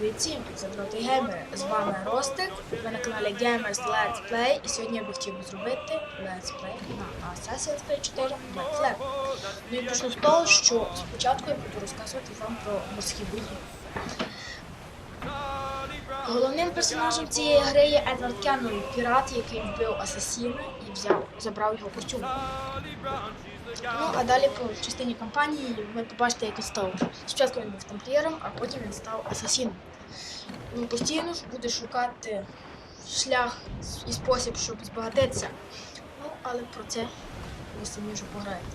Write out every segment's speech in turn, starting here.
Привіт всім, це Дроти Геймери. З вами Ростик. Ви на каналі Gamers Let's Play. І сьогодні я би хотів зробити Let's Play на Assassin's Creed 4 Black Flag. Ну і почну з того, що спочатку я буду розказувати вам про морські бої. Головним персонажем цієї гри є Едвард Кеннон, пірат, який вбив асасіна і взяв, забрав його костюм. Ну, а далі по частині кампанії ви побачите, як він став. Спочатку він був тамплієром, а потім він став асасіном. Він постійно ж буде шукати шлях і спосіб, щоб збагатитися. Ну, але про це ви самі вже пограєте.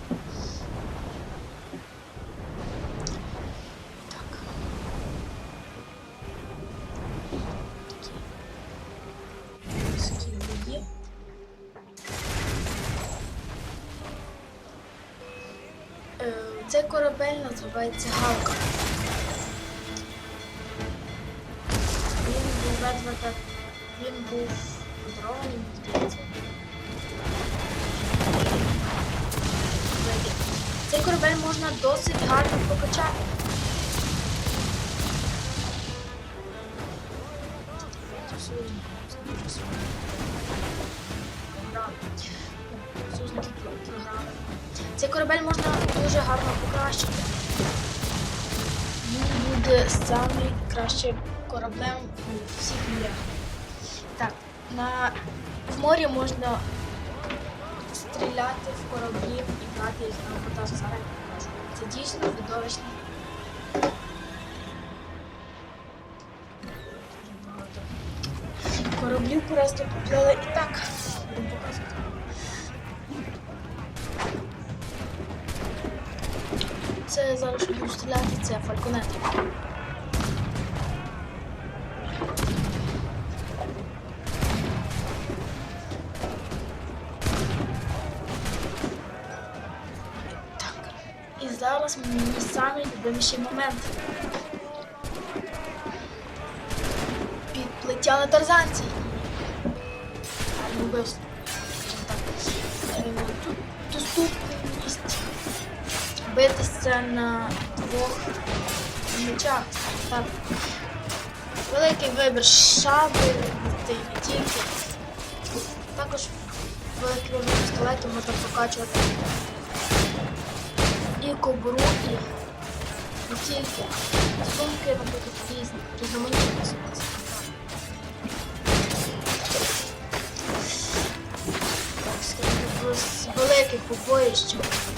Цей корабель називається Галка. Він був Едварда, він був подарований, здається. Цей корабель можна досить гарно прокачати. Союзники програми. Цей корабель можна дуже гарно покращити. Він буде самим кращим кораблем у всіх мірах. Так, на... в морі можна стріляти в кораблів і брати їх на абордаж зараз. Це дійсно видовищно. Кораблів просто поплили і так. Це зараз буду стріляти, це фальконет. Так. І зараз мій самий любиміший момент. Підплиття на тарзанці. Е, Тут доступність битися на двох мечах. Так. Великий вибір шаблі, та тільки. Також великий вибір пістолетів можна прокачувати і кобуру, і не тільки. Сумки, наприклад, різні, різноманітні сумки. Так, скажімо, великих побоїщів. Так.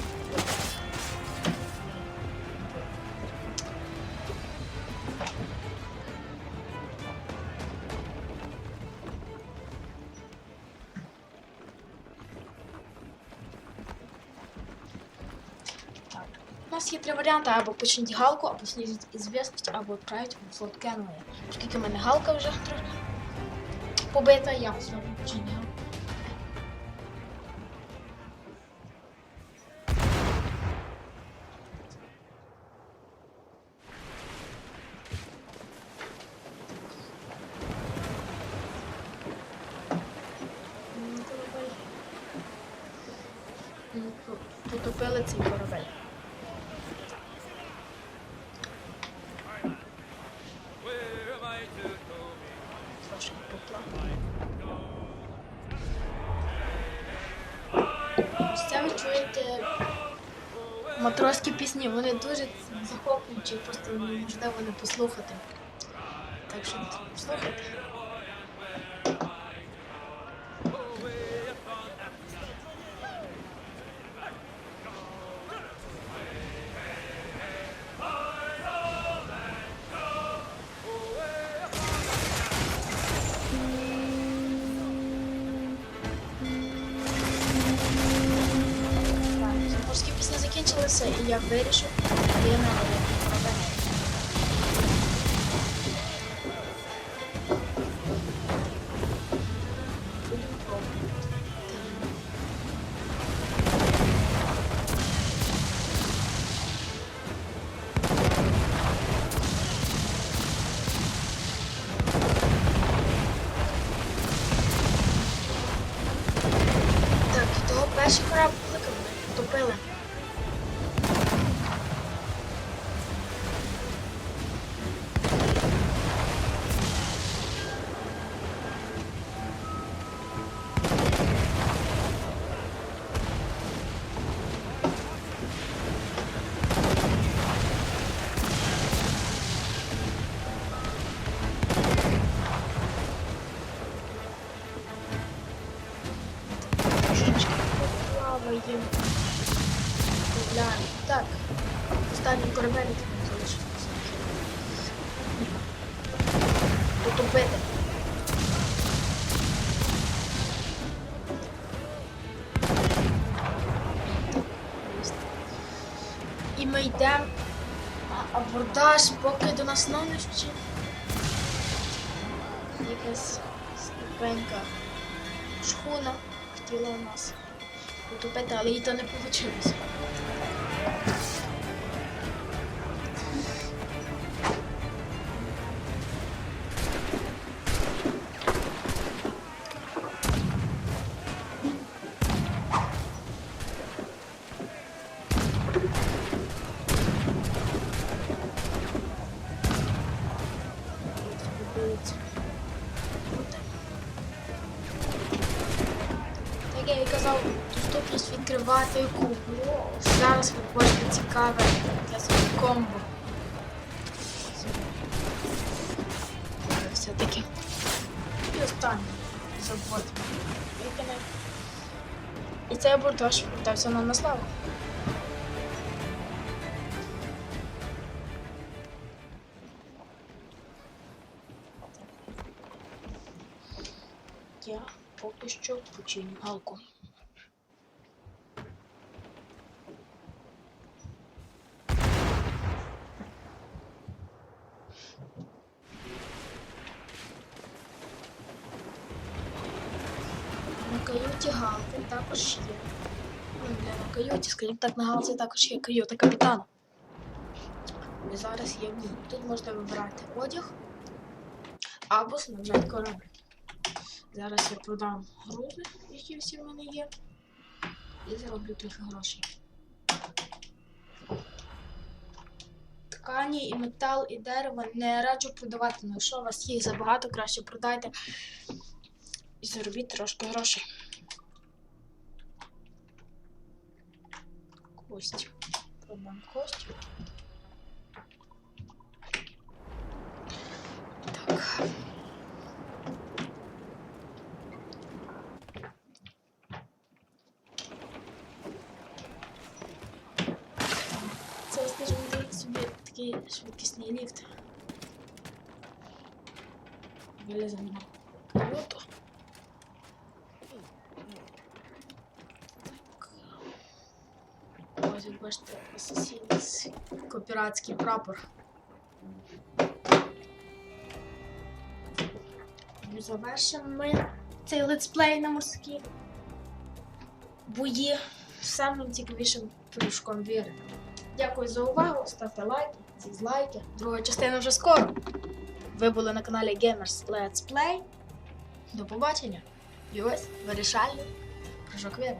Нас є три варіанти: або почніть галку, або снизить ізвісність, або відправити в флот Кенвея. Оскільки в мене галка вже трохи побита, я знову починю Потопили цей корабель. Це ви чуєте матроські пісні, вони дуже захоплюючі, просто неможливо не послухати. Так що слухайте. Закінчилися, і я вирішив піти на корабель. Будемо пробувати. Так, того останній корабель залишився. Потопити. І ми йдемо. А абордаж, поки до нас нонищі. Якась ступенька шхуна хотіла у нас утопити, але їй то не вийшло. Так я і казав, доступність відкривати кубло. Зараз ви хочете цікаве для свого комбо. Все-таки. І останній. Викине. І цей абордаж повертався нам на славу. Я поки що починю галку. На каюті галки також є. Ну, не на каюті, скажімо так, на галці також є каюта капітана. Зараз є в ній. Тут можна вибирати одяг або снабжати корабль. Зараз я продам грузи, які всі в мене є, і зароблю трохи грошей. Ткані і метал, і дерево не раджу продавати, але якщо у вас їх забагато, краще продайте і заробіть трошки грошей. Кость. Продам кость. Так. Це, скажімо, так собі такий швидкісний ліфт. Виліземо на. Так. Ось ви бачите асасінський піратський прапор. І завершимо ми цей летсплей на морські бої самим цікавішим плюшком віри. Дякую за увагу, ставте лайки, дізлайки. Друга частина вже скоро. Ви були на каналі Gamers Let's Play. До побачення. І ось вирішальний прыжок віри.